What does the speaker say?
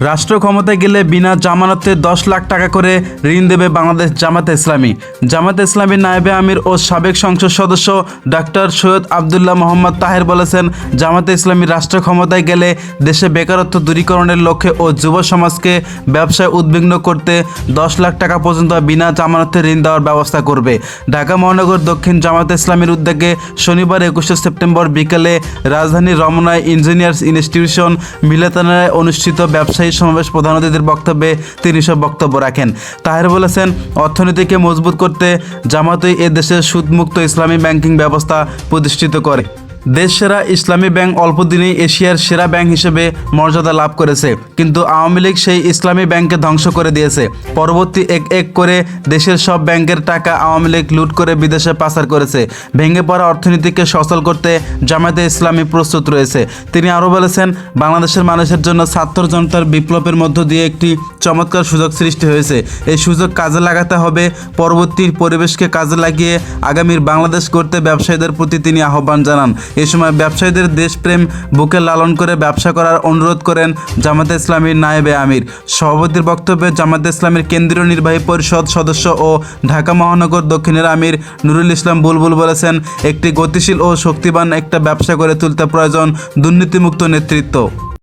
রাষ্ট্র ক্ষমতায় গেলে বিনা জামানতে দশ লাখ টাকা করে ঋণ দেবে বাংলাদেশ জামাতে ইসলামী। জামাতে ইসলামী নায়েবে আমির ও সাবেক সংসদ সদস্য ডাক্তার সৈয়দ আবদুল্লাহ মোহাম্মদ তাহের বলেছেন জামাতে ইসলামী রাষ্ট্র ক্ষমতায় গেলে দেশে বেকারত্ব দূরীকরণের লক্ষ্যে ও যুব সমাজকে ব্যবসায় উদ্বিগ্ন করতে দশ লাখ টাকা পর্যন্ত বিনা জামানতে ঋণ দেওয়ার ব্যবস্থা করবে। ঢাকা মহানগর দক্ষিণ জামাতে ইসলামীর উদ্যোগে শনিবার একুশে সেপ্টেম্বর বিকেলে রাজধানীর রমনায় ইঞ্জিনিয়ার্স ইনস্টিটিউশন মিলাতানায় অনুষ্ঠিত ব্যবসায়ী সমাবেশ প্রধান অতিথির বক্তব্যে তিনি সব বক্তব্য রাখেন। তাহের বলেছেন, অর্থনীতিকে মজবুত করতে জামাতই এ দেশের সুদমুক্ত ইসলামী ব্যাংকিং ব্যবস্থা প্রতিষ্ঠিত করে। দেশ সেরা ইসলামী ব্যাংক অল্প দিনেই এশিয়ার সেরা ব্যাংক হিসেবে মর্যাদা লাভ করেছে, কিন্তু আওয়ামী লীগ সেই ইসলামী ব্যাংককে ধ্বংস করে দিয়েছে। পরবর্তী এক এক করে দেশের সব ব্যাংকের টাকা আওয়ামী লীগ লুট করে বিদেশে পাচার করেছে। ভেঙে পড়া অর্থনীতিকে সচল করতে জামায়াতে ইসলামী প্রস্তুত রয়েছে। তিনি আরও বলেছেন, বাংলাদেশের মানুষের জন্য ছাত্র জনতার বিপ্লবের মধ্য দিয়ে একটি চমৎকার সুযোগ সৃষ্টি হয়েছে। এই সুযোগ কাজে লাগাতে হবে, পরবর্তী পরিবেশকে কাজে লাগিয়ে আগামীর বাংলাদেশ করতে ব্যবসায়ীদের প্রতি তিনি আহ্বান জানান। এ সময় ব্যবসায়ীদের দেশপ্রেম বুকে লালন করে ব্যবসা করার অনুরোধ করেন জামাতে ইসলামীর নায়েবে আমির। সভাপতির বক্তব্যে জামাতে ইসলামীর কেন্দ্রীয় নির্বাহী পরিষদ সদস্য ও ঢাকা মহানগর দক্ষিণের আমির নুরুল ইসলাম বুলবুল বলেছেন, একটি গতিশীল ও শক্তিবান একটা ব্যবসা করে তুলতে প্রয়োজন দুর্নীতিমুক্ত নেতৃত্ব।